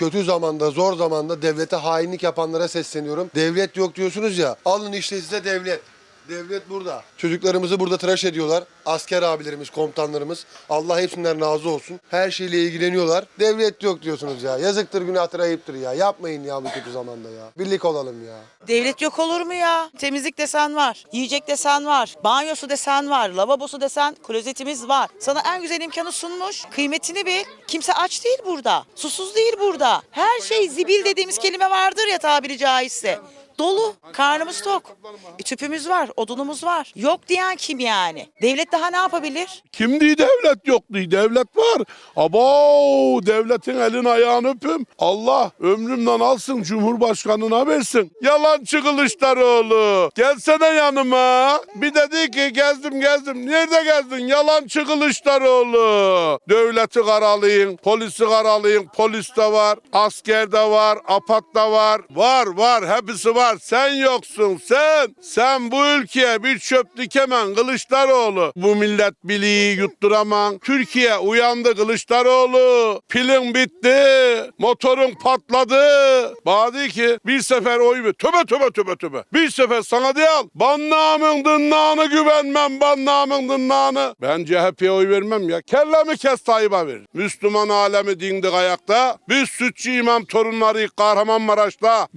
kötü zamanda, zor zamanda devlete hainlik yapanlara sesleniyorum. Devlet yok diyorsunuz ya. Alın işte size devlet. Devlet burada. Çocuklarımızı burada tıraş ediyorlar. Asker abilerimiz, komutanlarımız. Allah hepsinden razı olsun. Her şeyle ilgileniyorlar. Devlet yok diyorsunuz ya. Yazıktır, günahtır, ayıptır ya. Yapmayın ya bu kötü zamanda ya. Birlik olalım ya. Devlet yok olur mu ya? Temizlik desen var, yiyecek desen var, banyosu desen var, lavabosu desen, klozetimiz var. Sana en güzel imkanı sunmuş. Kıymetini bil. Kimse aç değil burada. Susuz değil burada. Her şey zibil dediğimiz kelime vardır ya tabiri caizse. Dolu. Karnımız tok. E, tüpümüz var, odunumuz var. Yok diyen kim yani? Devlet daha ne yapabilir? Kim diye devlet yok diye devlet var. Abo devletin elin ayağını öpüm. Allah ömrümden alsın Cumhurbaşkanına versin. Yalancı Kılıçdaroğlu. Gelsene yanıma. Bir dedi ki gezdim gezdim. Nerede gezdin? Yalancı Kılıçdaroğlu. Devleti karalayın, polisi karalayın. Polis de var, asker de var, apat da var. Var var hepsi var. Sen yoksun sen. Sen bu ülkeye bir çöp dikemen Kılıçdaroğlu. Bu millet biliği yutturaman. Türkiye uyandı Kılıçdaroğlu. Pilin bitti. Motorun patladı. Bana dedi ki bir sefer oy ver. Töbe töbe töbe töbe. Bir sefer sana diye al. Bannamın dınnağını güvenmem. Bannamın dınnağını. Ben CHP'ye oy vermem ya. Kellemi kes Tayyip'e verir. Müslüman alemi dindik ayakta. Biz sütçü imam torunları Kahramanmaraş'ta.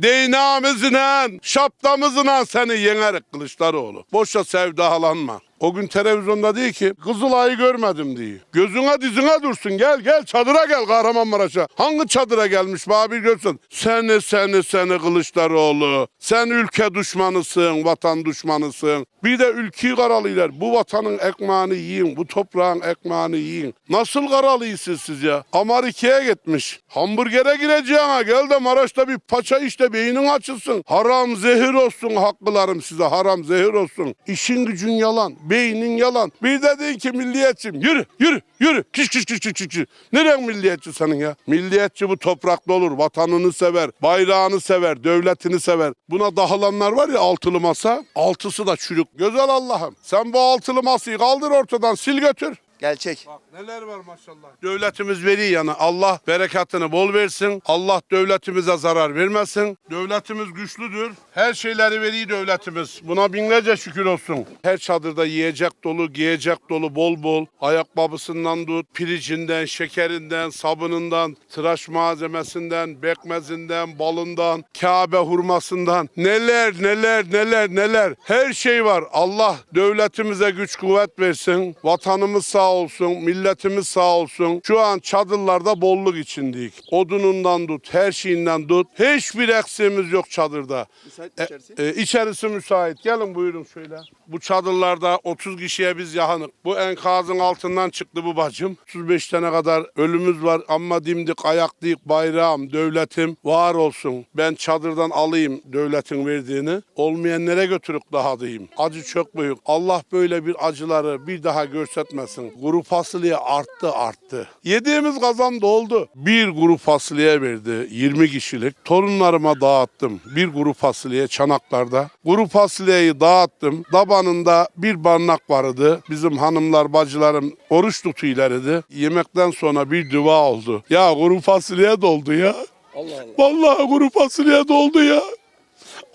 Değnağımızla, şaptamızla seni yenerik Kılıçdaroğlu. Boşa sevdalanma. O gün televizyonda değil ki Kızılay'ı görmedim diye. Gözüne dizine dursun gel gel çadıra gel Kahramanmaraş'a. Hangi çadıra gelmiş bir görsün. Seni seni seni Kılıçdaroğlu. Sen ülke düşmanısın, vatan düşmanısın. Bir de ülkeyi karalıylar. Bu vatanın ekmeğini yiyin, bu toprağın ekmeğini yiyin. Nasıl karalıyısınız siz ya? Amerika'ya gitmiş. Hamburger'e gireceğine gel de Maraş'ta bir paça işte beynin açılsın. Haram zehir olsun hakkılarım size haram zehir olsun. İşin gücün yalan, beynin yalan. Bir dedin ki milliyetçiyim. Yürü, yürü, yürü. Kiş kiş kiş kiş kiş. Nereden milliyetçi senin ya? Milliyetçi bu toprakta olur. Vatanını sever, bayrağını sever, devletini sever. Buna dahılanlar var ya altılı masa. Altısı da çürük. Güzel Allah'ım. Sen bu altılı masayı kaldır ortadan sil götür. Gel çek. Bak neler var maşallah. Devletimiz veri yani Allah berekatını bol versin. Allah devletimize zarar vermesin. Devletimiz güçlüdür. Her şeyleri veri devletimiz. Buna binlerce şükür olsun. Her çadırda yiyecek dolu, giyecek dolu bol bol. Ayakkabısından tut, piricinden, şekerinden, sabunundan, tıraş malzemesinden, bekmezinden, balından, Kabe hurmasından. Neler neler neler neler. Her şey var. Allah devletimize güç kuvvet versin. Vatanımız sağ olsun, milletimiz sağ olsun. Şu an çadırlarda bolluk içindeyiz. Odunundan tut, her şeyinden tut. Hiçbir eksiğimiz yok çadırda. E, e, içerisi müsait. Gelin buyurun şöyle. Bu çadırlarda 30 kişiye biz yahanık. Bu enkazın altından çıktı bu bacım. 35 tane kadar ölümüz var ama dimdik ayaklıyık bayrağım, devletim var olsun. Ben çadırdan alayım devletin verdiğini. Olmayanlara götürüp daha diyeyim. Acı çok büyük. Allah böyle bir acıları bir daha görsetmesin. Kuru fasulye arttı arttı. Yediğimiz kazan doldu. Bir kuru fasulye verdi 20 kişilik. Torunlarıma dağıttım. Bir kuru fasulye çanaklarda. Kuru fasulyeyi dağıttım. Tabanında bir barnak vardı. Bizim hanımlar, bacılarım oruç tutuyorlardı. Yemekten sonra bir dua oldu. Ya kuru fasulye doldu ya. Vallahi kuru fasulye doldu ya.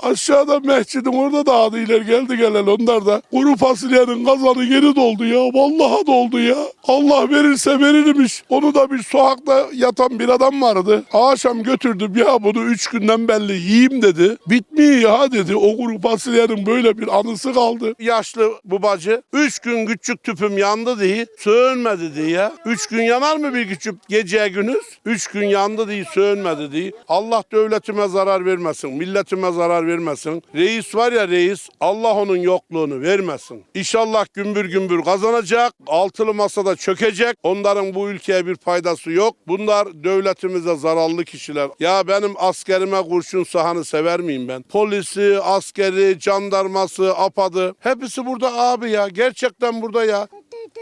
Aşağıda mescidin orada da adiler geldi gelel onlar da. Kuru fasulyenin kazanı geri doldu ya. Vallahi doldu ya. Allah verirse verirmiş. Onu da bir sokakta yatan bir adam vardı. Akşam götürdüm ya bunu üç günden belli yiyeyim dedi. Bitmiyor ya dedi. O kuru fasulyenin böyle bir anısı kaldı. Yaşlı bu bacı. Üç gün küçük tüpüm yandı diye sönmedi diye. Üç gün yanar mı bir küçük gece gündüz? Üç gün yandı diye sönmedi diye. Allah devletime zarar vermesin. Milletime zarar vermesin. Reis var ya reis Allah onun yokluğunu vermesin. İnşallah gümbür gümbür kazanacak. Altılı masada çökecek. Onların bu ülkeye bir faydası yok. Bunlar devletimize zararlı kişiler. Ya benim askerime kurşun sahanı sever miyim ben? Polisi, askeri, jandarması, apadı. Hepsi burada abi ya. Gerçekten burada ya.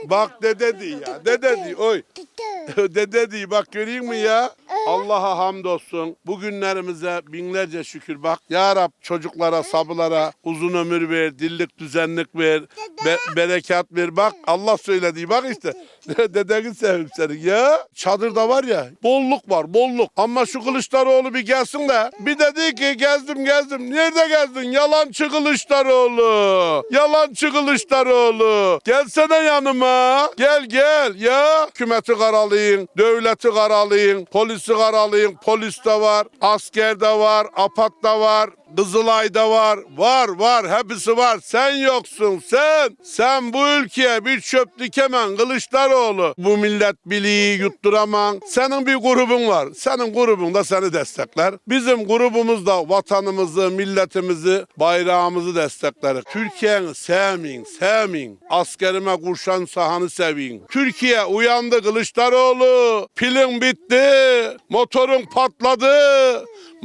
Bak dede diyor ya. Dede diyor. Oy. Dede diyor bak göreyim mi ya? Allah'a hamdolsun. Bugünlerimize binlerce şükür bak. Ya Rab çocuklara, sabılara uzun ömür ver, dillik düzenlik ver, be- berekat ver. Bak Allah söyledi. Bak işte. Dedeni sevim seni ya. Çadırda var ya bolluk var bolluk. Ama şu Kılıçdaroğlu bir gelsin de. Bir dedi ki gezdim gezdim. Nerede gezdin? Yalancı Kılıçdaroğlu. Yalancı Kılıçdaroğlu. Gelsene yanıma. Gel gel ya. Hükümeti karalayın. Devleti karalayın. Polisi karalayın. Polis de var. Asker de var. Apat da var. Kızılay'da var. Var var. Hepsi var. Sen yoksun sen. Sen bu ülkeye bir çöp dikemen Kılıçdaroğlu. Bu millet biliği yutturaman. Senin bir grubun var. Senin grubun da seni destekler. Bizim grubumuz da vatanımızı, milletimizi, bayrağımızı destekler. Türkiye'ni sevmeyin, sevmeyin. Askerime kurşan sahanı sevin. Türkiye uyandı Kılıçdaroğlu. Pilin bitti. Motorun patladı.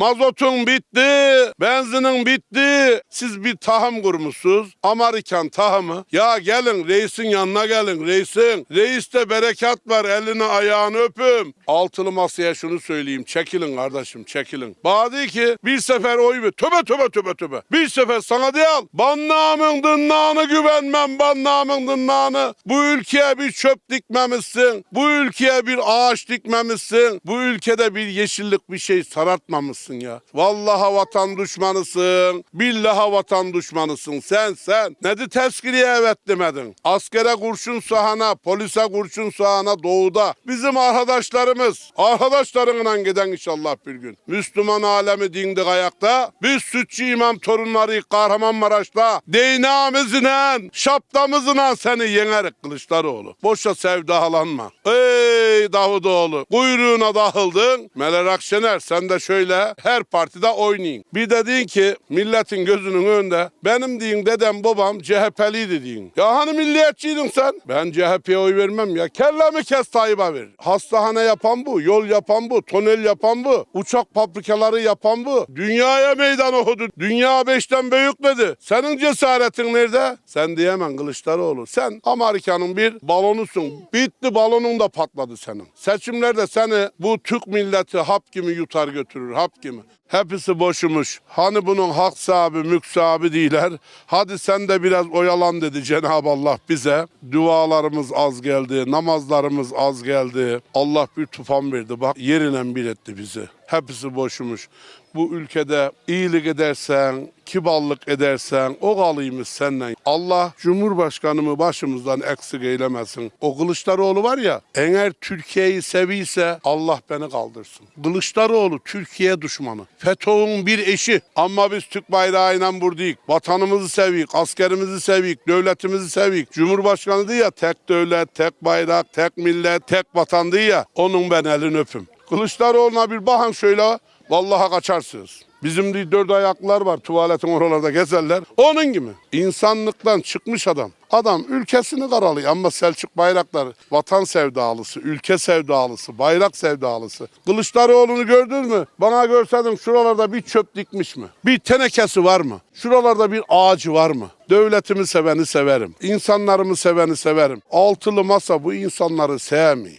Mazotun bitti, benzinin bitti. Siz bir tahım kurmuşsunuz. Amerikan tahımı. Ya gelin reisin yanına gelin reisin. Reiste berekat var elini ayağını öpüm. Altılı masaya şunu söyleyeyim. Çekilin kardeşim çekilin. Bana dedi ki bir sefer oy ver. Töbe töbe töbe töbe. Bir sefer sana diye al. Bannamın dınnağını güvenmem bannamın dınnağını. Bu ülkeye bir çöp dikmemişsin. Bu ülkeye bir ağaç dikmemişsin. Bu ülkede bir yeşillik bir şey sarartmamışsın ya. Vallahi vatan düşmanısın. Billahi vatan düşmanısın. Sen sen. Nedi tezkiriye evet demedin. Askere kurşun sahana, polise kurşun sahana doğuda. Bizim arkadaşlarımız, arkadaşlarınla giden inşallah bir gün. Müslüman alemi dindik ayakta. Biz sütçü imam torunları Kahramanmaraş'ta değneğimizle, şaptamızla seni yenerik Kılıçdaroğlu. Boşa sevdalanma. Ey Davutoğlu kuyruğuna dahıldın. Meler Akşener sen de şöyle her partide oynayın. Bir dedin ki milletin gözünün önünde benim deyin dedem babam CHP'liydi deyin. Ya hani milliyetçiydin sen? Ben CHP'ye oy vermem ya. Kellemi kes Tayyip'e ver. Hastahane yapan bu, yol yapan bu, tonel yapan bu, uçak fabrikaları yapan bu. Dünyaya meydan okudu. Dünya beşten büyük dedi. Senin cesaretin nerede? Sen diyemem Kılıçdaroğlu. Sen Amerika'nın bir balonusun. Bitti balonun da patladı senin. Seçimlerde seni bu Türk milleti hap gibi yutar götürür. Hap gibi. Hepsi boşumuş. Hani bunun hak sahibi, mülk sahibi değiller. Hadi sen de biraz oyalan dedi Cenab-ı Allah bize. Dualarımız az geldi, namazlarımız az geldi. Allah bir tufan verdi bak yerine bir etti bizi. Hepsi boşumuş. Bu ülkede iyilik edersen, kibarlık edersen o kalıymış senden. Allah Cumhurbaşkanımı başımızdan eksik eylemesin. O Kılıçdaroğlu var ya eğer Türkiye'yi seviyse Allah beni kaldırsın. Kılıçdaroğlu Türkiye düşmanı. FETÖ'nün bir eşi. Ama biz Türk bayrağıyla buradayız. Vatanımızı seviyik, askerimizi seviyik, devletimizi seviyik. Cumhurbaşkanı diyor ya tek devlet, tek bayrak, tek millet, tek vatan diyor ya. Onun ben elini öpüm. Kılıçdaroğlu'na bir bakın şöyle vallaha kaçarsınız. Bizim de dört ayaklılar var tuvaletin oralarda gezerler. Onun gibi. İnsanlıktan çıkmış adam. Adam ülkesini karalıyor ama Selçuk Bayraktar vatan sevdalısı, ülke sevdalısı, bayrak sevdalısı. Kılıçdaroğlu'nu gördün mü? Bana görseydin şuralarda bir çöp dikmiş mi? Bir tenekesi var mı? Şuralarda bir ağacı var mı? Devletimi seveni severim. İnsanlarımı seveni severim. Altılı masa bu insanları sevmiyor.